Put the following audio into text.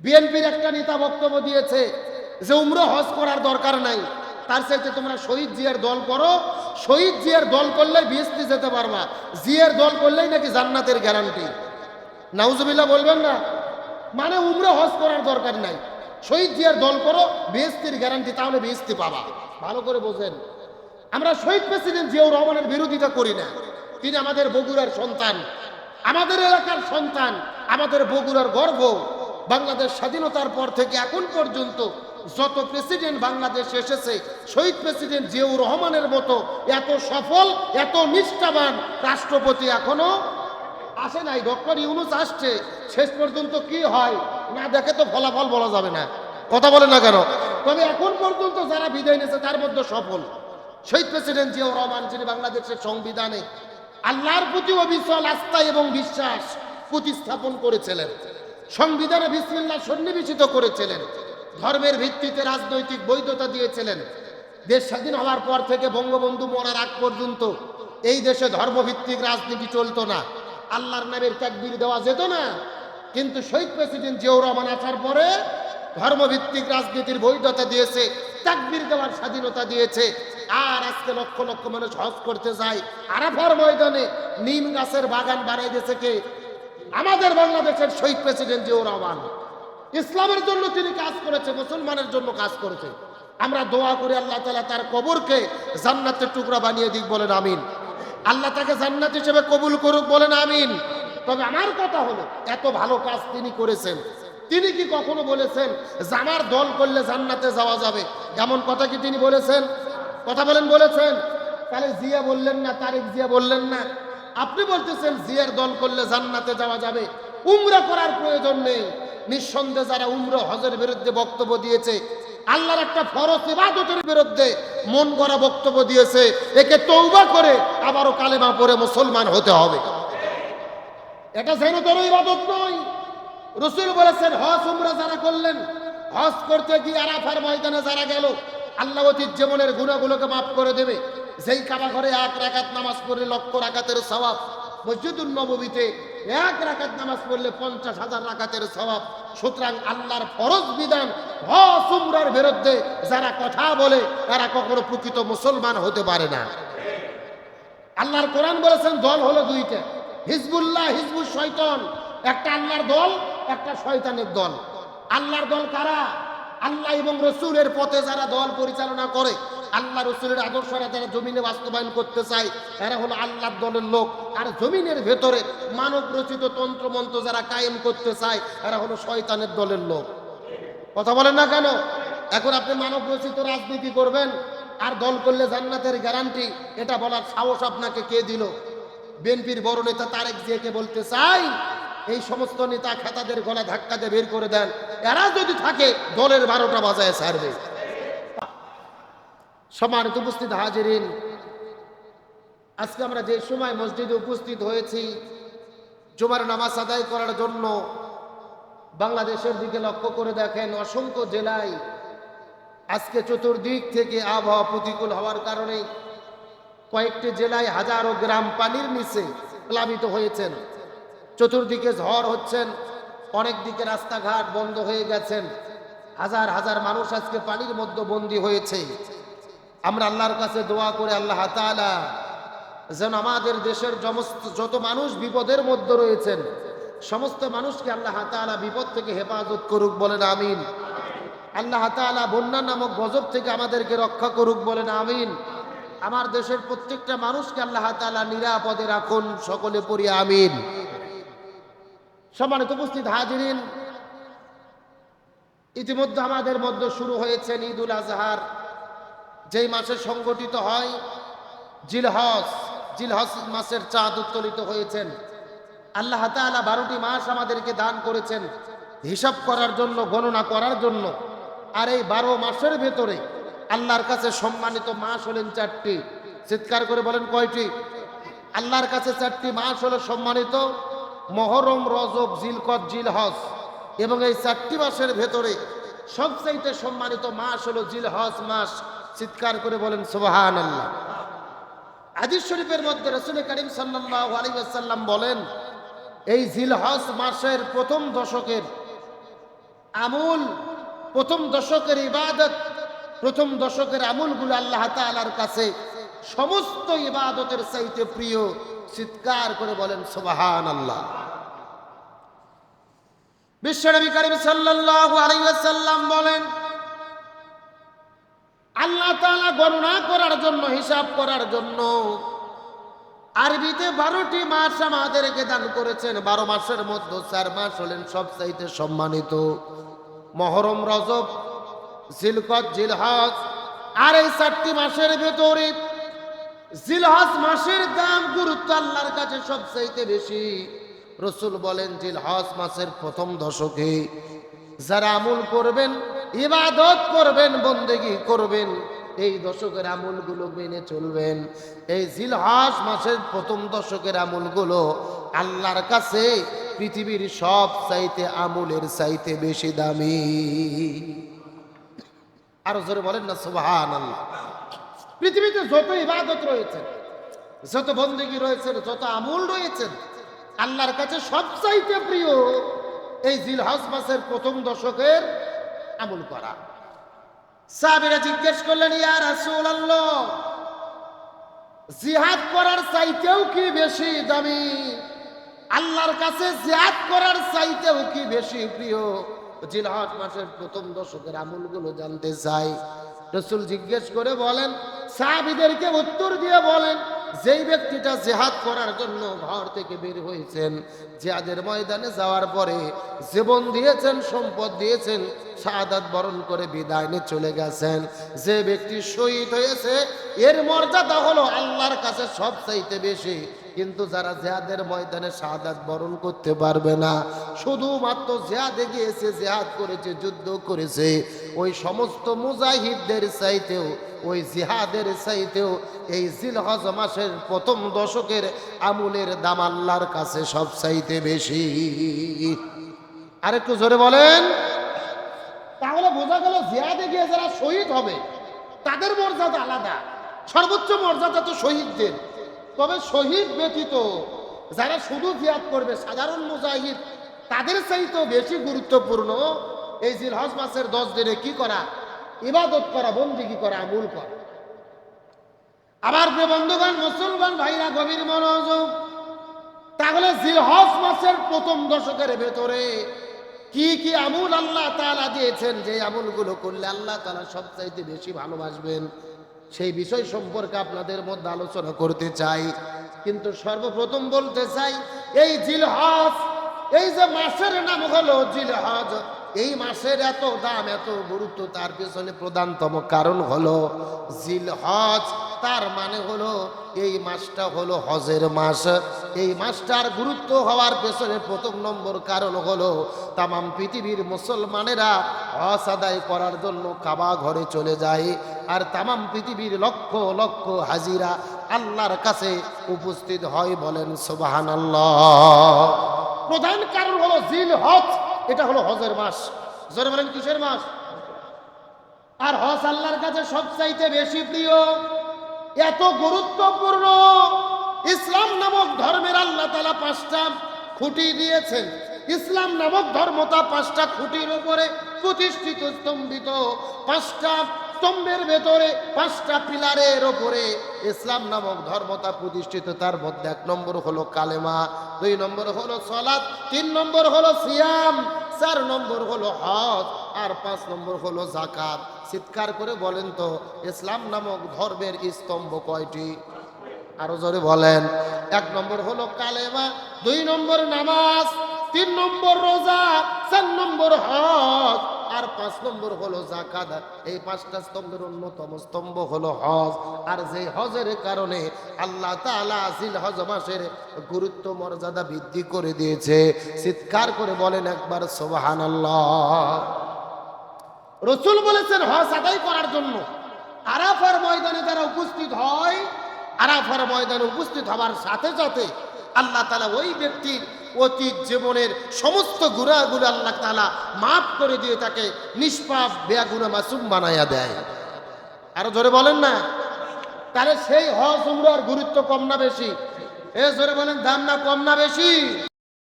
বিএনপির একটা নেতা বক্তব্য দিয়েছে যে উমরো হজ করার দরকার নাই। তার চাইতে তোমরা শহীদ জিয়ার দল করো। শহীদ জিয়ার দল করলেই বিএসপি যেতে পারবা। জিয়ার দল করলেই নাকি জান্নাতের গ্যারান্টি নাউজুবিল্লাহ বলবেন না? মানে উমরে হজ করার দরকার নাই। শহীদ জিয়ার দল করো, বিএসপির গ্যারান্টি তাহলে বিএসপি পাবা। ভালো করে বোঝেন। আমরা শহীদ প্রেসিডেন্ট জিয়াউর রহমানের বিরোধিতা করি না। তিনি আমাদের বগুড়ার সন্তান। আমাদের এলাকার সন্তান। আমাদের বগুড়ার গর্ব। বাংলাদেশ স্বাধীনতার পর থেকে এখন পর্যন্ত যত প্রেসিডেন্ট বাংলাদেশ এসেছে, শহীদ প্রেসিডেন্ট জিয়াউর রহমানের মতো এত সফল, এত নিষ্ঠাবান রাষ্ট্রপতি এখনও আসে নাই। ডক্টর ইউনুস আসছে, শেষ পর্যন্ত কি হয় না দেখে তো ফলাফল বলা যাবে না। কথা বলে না কেন? তবে এখন পর্যন্ত যারা বিদায় নিয়েছে তার মধ্যে সফল। শহীদ প্রেসিডেন্ট জিয়াউর রহমান, যিনি বাংলাদেশের সংবিধানে আল্লাহর প্রতি অবিচল আস্থা এবং বিশ্বাস প্রতিস্থাপন করেছিলেন। সংবিধানে বিসমিল্লাহ সন্নিবেশিত করেছিলেন। ধর্মের ভিত্তিতে রাজনৈতিক বৈধতা দিয়েছিলেন। দেশ স্বাধীন হওয়ার পর থেকে বঙ্গবন্ধু মরার আগ পর্যন্ত এই দেশে ধর্মভিত্তিক রাজনীতি চলতো না। আল্লাহর নামের ত্যাগবির দেওয়া যেত না। কিন্তু শহীদ প্রেসিডেন্ট জিয়াউর রহমান আসার পরে ধর্মভিত্তিক রাজনীতির বৈধতা দিয়েছে, তাকবির দেওয়ার স্বাধীনতা দিয়েছে। আর আজকে লক্ষ লক্ষ মানুষ হজ করতে যায়। আরাফার ময়দানে নিম গাছের বাগান বানাই দিয়েছে কে? আমাদের বাংলাদেশের শহীদ প্রেসিডেন্ট জিয়াউর রহমান, ইসলামের জন্য তিনি কাজ করেছে, মুসলমানের জন্য কাজ করেছে। আমরা দোয়া করি আল্লাহ তালা তার কবরকে জান্নাতের টুকরা বানিয়ে দিক, বলেন আমিন। আল্লাহ তাকে জান্নাত হিসেবে কবুল করুক, বলেন আমিন। তবে আমার কথা হলো, এত ভালো কাজ তিনি করেছেন। তিনি কি কখনো বলেছেন যে আমার দল করলে জান্নাতে যাওয়া যাবে? এমন কথা কি তিনি বলেছেন? কথা বলেন, বলেছেন? তাহলে জিয়া বললেন না, তারেক জিয়া বললেন না। আপনি বলতেছেন জিয়ার দল করলে জান্নাতে যাওয়া যাবে। উমরা করার প্রয়োজন নেই। নিঃসন্দেহে যারা উমর হজের বিরুদ্ধে বক্তব্য দিয়েছে, আল্লাহর একটা ফরজ ইবাদতের বিরুদ্ধে মন গড়া বক্তব্য দিয়েছে, একে তৌবা করে আবারও কালেমা পড়ে মুসলমান হতে হবে। এটা যেন তোর ইবাদত নয়। রসুল বলেছেন, হজ, উমরা যারা করলেন, হজ করতে গিয়ে আরাফার ময়দানে যারা গেল, আল্লাহ জীবনের গুণাগুলোকে মাফ করে দেবে। যেই কাবা ঘরে এক রাকাত নামাজ পড়লে লক্ষ রাকাতের সওয়াব মসজিদুল নববীতে এক রাকাত নামাজ পড়লে পঞ্চাশ হাজার রাকাতের সওয়াব। সুতরাং আল্লাহর ফরজ বিধান হজ উমরার বিরুদ্ধে যারা কথা বলে, তারা কখনো প্রকৃত মুসলমান হতে পারে না। আল্লাহর কোরআন বলেছেন, দল হলো দুইটা। হিজবুল্লাহ হিজবুল শয়তান। একটা আল্লাহর দল, একটা শয়তানের দল। আল্লাহর দল কারা? আল্লাহ এবং রসুলের পথে যারা দল পরিচালনা করে আল্লাহ রসুলের আদর্শরা যারা জমিনে বাস্তবায়ন করতে চায়, এরা হলো আল্লাহর দলের লোক। আর জমিনের ভেতরে মানব রচিত তন্ত্রমন্ত্র যারা কায়েম করতে চায়, এরা হলো শয়তানের দলের লোক। কথা বলেন না কেন? এখন আপনি মানব রচিত রাজনীতি করবেন, আর দল করলে জান্নাতের গ্যারান্টি এটা বলার সাহস আপনাকে কে দিল? বিএনপির বড় নেতা তারেক জিয়াকে বলতে চাই, এই সমস্ত নেতা খেতাদের গলা ধাক্কা দিয়ে বের করে দেন। এরা যদি থাকে, দলের বারোটা বাজায় ছাড়বে। সম্মানিত উপস্থিত হাজিরিন। আজকে আমরা যে সময় মসজিদে উপস্থিত হয়েছি, জুমার নামাজ আদায় করার জন্য, বাংলাদেশের দিকে লক্ষ্য করে দেখেন অসংখ্য জেলায় আজকে চতুর্দিক থেকে আবহাওয়া প্রতিকূল হওয়ার কারণে কয়েকটি জেলায় হাজারো গ্রাম পানির নিচে প্লাবিত হয়েছেন। চতুর্দিকে ঝড় হচ্ছেন, অনেক দিকে রাস্তাঘাট বন্ধ হয়ে গেছেন। হাজার হাজার মানুষ আজকে পানির মধ্যে বন্দী হয়েছে। আমরা আল্লাহর কাছে দোয়া করে আল্লাহ তাআলা যেন আমাদের দেশের যত মানুষ বিপদের মধ্যে রয়েছেন, সমস্ত মানুষকে আল্লাহ তাআলা বিপদ থেকে হেফাজত করুক বলেন, আমিন। আল্লাহ তাআলা বন্যা নামক গজব থেকে আমাদেরকে রক্ষা করুক বলেন, আমিন। আমার দেশের প্রত্যেকটা মানুষকে আল্লাহ তাআলা নিরাপদে রাখুন, সকলে পড়ি, আমিন। সম্মানিত উপস্থিত হাজিরিন, ইতিমধ্যে আমাদের মধ্যে শুরু হয়েছে ঈদুল আজহার। যেই মাসে সংগঠিত হয়, জিলহজ জিলহজ মাসের চাঁদ উত্তোলিত হয়েছেন। আল্লাহ তাআলা বারোটি মাস আমাদেরকে দান করেছেন হিসাব করার জন্য, গণনা করার জন্য। আর এই বারো মাসের ভেতরে আল্লাহর কাছে সম্মানিত মাস হলেন চারটি। চিৎকার করে বলেন কয়টি? আল্লাহর কাছে চারটি মাস হলো সম্মানিত মহরম, রজব, জিলকত, জিলহজ। এবং এই চারটি মাসের ভেতরে সবচাইতে সম্মানিত মাস হলো জিলহজ মাস। চিৎকার করে বলেন সুবাহান আল্লাহ হাদিস শরীফের মধ্যে রসুল করিম সাল্লাল্লাহু আলাইহি ওয়াসাল্লাম বলেন, এই জিলহজ মাসের প্রথম দশকের আমুল, প্রথম দশকের ইবাদত, প্রথম দশকের আমুলগুলো আল্লাহ তাআলার কাছে সমস্ত ইবাদতের চাইতে প্রিয়, চিৎকার করে বলেন সুবাহান আল্লাহ বিশ্বনবী করিম সাল্লাল্লাহু আলাইহি ওয়াসাল্লাম বলেন আল্লাহ তাআলা গণনা করার জন্য, হিসাব করার জন্য আরবিতে বারোটি মাস আমাদেরকে দান করেছেন। বারো মাসের মধ্যে চার মাস হলেন সবচাইতে সম্মানিত। মহরম, রজব, জিলকত, জিলহজ, আর এই চারটি মাসের ভেতরে জিলহজ মাসের দাম গুরুত্ব আল্লাহর কাছে সবচাইতে বেশি। রসুল বলেন, জিলহজ মাসের প্রথম দশকে যারা আমল করবেন ইবাদত করবেন, বন্দেগি করবেন, এই দশকের আমলগুলো মেনে চলবেন। এই জিলহাস মাসের প্রথম দশকের আমলগুলো আল্লাহর কাছে পৃথিবীর সব চাইতে আমলের চাইতে বেশি দামি। আরও জোরে বলেন না সুবহান আল্লাহ পৃথিবীতে যত ইবাদত রয়েছে, যত বন্দেগি রয়েছে যত আমল রয়েছেন, আল্লাহর কাছে সবচাইতে প্রিয় এই জিলহাস মাসের প্রথম দশকের আমল করা। সাহাবীরা জিজ্ঞেস করলেন, ইয়া রাসূলুল্লাহ, জিহাদ করার চাইতেও কি বেশি দামি? আল্লাহর কাছে জিহাদ করার চাইতেও কি বেশি প্রিয়? জিলহজ মাসের প্রথম দশকের আমলগুলো জানতে চাই। রসুল জিজ্ঞেস করে বলেন, সাহাবিদেরকে উত্তর দিয়ে বলেন যেই ব্যক্তিটা জেহাদ করার জন্য ঘর থেকে বের হয়েছেন, জেহাদের ময়দানে যাওয়ার পরে জীবন দিয়েছেন, সম্পদ দিয়েছেন, শাহাদাত বরণ করে বিদায় নিয়ে চলে গেছেন। যে ব্যক্তি শহীদ হয়েছে, এর মর্যাদা হলো আল্লাহর কাছে সব চাইতে বেশি। কিন্তু যারা জেহাদের ময়দানে শাহাদাত বরণ করতে পারবে না, শুধুমাত্র জেহাদে গিয়েছে, জেহাদ করেছে, যুদ্ধ করেছে ওই সমস্ত মুজাহিদদের চাইতেও, ওই জিহাদের চাইতেও এই জিলহজ মাসের প্রথম দশকের আমুলের দাম আল্লাহর কাছে সব চাইতে বেশি। আরেকটু জোরে বলেন। তাহলে বোঝা গেল জিহাদে গিয়ে যারা শহীদ হবে, তাদের মর্যাদা আলাদা। সর্বোচ্চ মর্যাদা তো শহীদদের। তবে শহীদ ব্যতীত যারা শুধু জিহাদ করবে, সাধারণ মুজাহিদ, তাদের চাইতেও বেশি গুরুত্বপূর্ণ এই জিলহজ মাসের দশ দিনে কি করা? ইবাদত করা, বন্দিগি করা, আমুল করা। আবার বন্ধুগণ, মুসলমান ভাইরা, গভীর মনোযোগ। তাহলে জিলহজ মাসের প্রথম দশকের ভেতরে কি কি আমুল আল্লাহ তাআলা দিয়েছেন? যে আমুলগুলো করলে আল্লাহ তাআলা সবচাইতে বেশি ভালোবাসবেন। সেই বিষয় সম্পর্কে আপনাদের মধ্যে আলোচনা করতে চাই। কিন্তু সর্বপ্রথম বলতে চাই, এই জিলহজ, এই যে মাসের নাম হলো জিলহজ এই মাসের এত দাম, এত গুরুত্ব তার পেছনে প্রধানতম কারণ হলো জিল হজ তার মানে হলো এই মাসটা হলো হজের মাস। এই মাসটার গুরুত্ব হওয়ার পেছনে প্রথম নম্বর কারণ হলো তামাম পৃথিবীর মুসলমানেরা হজ আদায় করার জন্য কাবা ঘরে চলে যায়। আর তামাম পৃথিবীর লক্ষ লক্ষ হাজিরা আল্লাহর কাছে উপস্থিত হয় বলেন সোবাহান প্রধান কারণ হলো জিল হজ এটা হলো হজের মাস। জোরে বলেন, কিসের মাস? আর হজ আল্লাহর কাছে সবচাইতে বেশি প্রিয়, এত গুরুত্বপূর্ণ, ইসলাম নামক ধর্মের আল্লাহ তালা পাঁচটা খুঁটি দিয়েছেন। ইসলাম নামক ধর্মতা পাঁচটা খুঁটির উপরে প্রতিষ্ঠিত, স্তম্ভিত পাঁচটা স্তম্ভের ভেতরে পাঁচটা পিলারের ওপরে ইসলাম নামক ধর্মতা প্রতিষ্ঠিত, তার মধ্যে এক নম্বর হলো কালেমা, দুই নম্বর হলো সলাৎ তিন নম্বর হলো সিয়াম, চার নম্বর হলো হজ, আর পাঁচ নম্বর হলো জাকাত চিৎকার করে বলেন তো, ইসলাম নামক ধর্মের স্তম্ভ কয়টি? আরও জোরে বলেন। এক নম্বর হলো কালেমা, দুই নম্বর নামাজ, তিন নম্বর রোজা, চার নম্বর হজ আর পাঁচ নম্বর হলো জাকাত এই পাঁচটা স্তম্ভের অন্যতম স্তম্ভ হলো হজ। আর যে হজের কারণে আল্লাহ তাআলা জিল হজ মাসের গুরুত্ব, মর্যাদা বৃদ্ধি করে দিয়েছে। চিৎকার করে বলেন একবার, সুবহানাল্লাহ। রসুল বলেছেন, হজ আদায় করার জন্য আরাফার ময়দানে যারা উপস্থিত হয়, আরাফার ময়দানে উপস্থিত হওয়ার সাথে সাথে আল্লাহ তালা ওই ব্যক্তির অতীত জীবনের সমস্ত গুণাগুলো আল্লাহ তালা মাফ করে দিয়ে তাকে নিষ্পাপ বেয়াগুনা মাসুম বানাইয়া দেয়। আরও ধরে বলেন না? তাহলে সেই হজ উমরার গুরুত্ব কম না বেশি? এ জোরে বলেন, দাম না কম না বেশি?